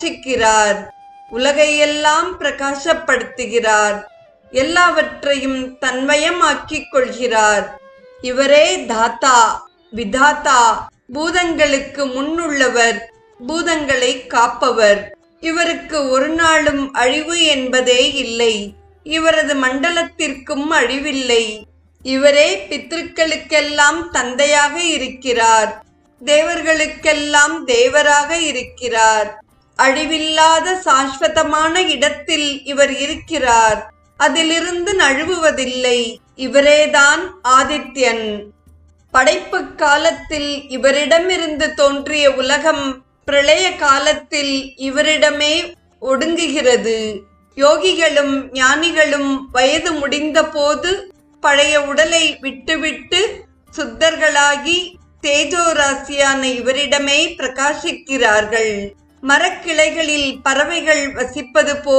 பிரகாசிக்கிறார் உலகையெல்லாம் பிரகாசப்படுத்துகிறார். எல்லாவற்றையும் தன்மயமாக்கிக் கொள்கிறார். இவரே தாத்தா விதாத்தா பூதங்களுக்கு முன்னுள்ளவர் பூதங்களை காப்பவர். இவருக்கு ஒரு நாளும் அழிவு என்பதே இல்லை. இவரது மண்டலத்திற்கும் அழிவில்லை. இவரே பித்ருக்களுக்கெல்லாம் தந்தையாக இருக்கிறார். தேவர்களுக்கெல்லாம் தேவராக இருக்கிறார். அழிவில்லாத சாஸ்வதமான இடத்தில் இவர் இருக்கிறார். அதிலிருந்து நழுவுவதில்லை. இவரேதான் ஆதித்யன். படைப்பு காலத்தில் இவரிடமிருந்து தோன்றிய உலகம் பிரளய காலத்தில் இவரிடமே ஒடுங்குகிறது. யோகிகளும் ஞானிகளும் வயது முடிந்த போது பழைய உடலை விட்டுவிட்டு சுத்தர்களாகி தேஜோராசியான இவரிடமே பிரகாசிக்கிறார்கள். மரக்கிளைகளில் பறவைகள் வசிப்பது போல்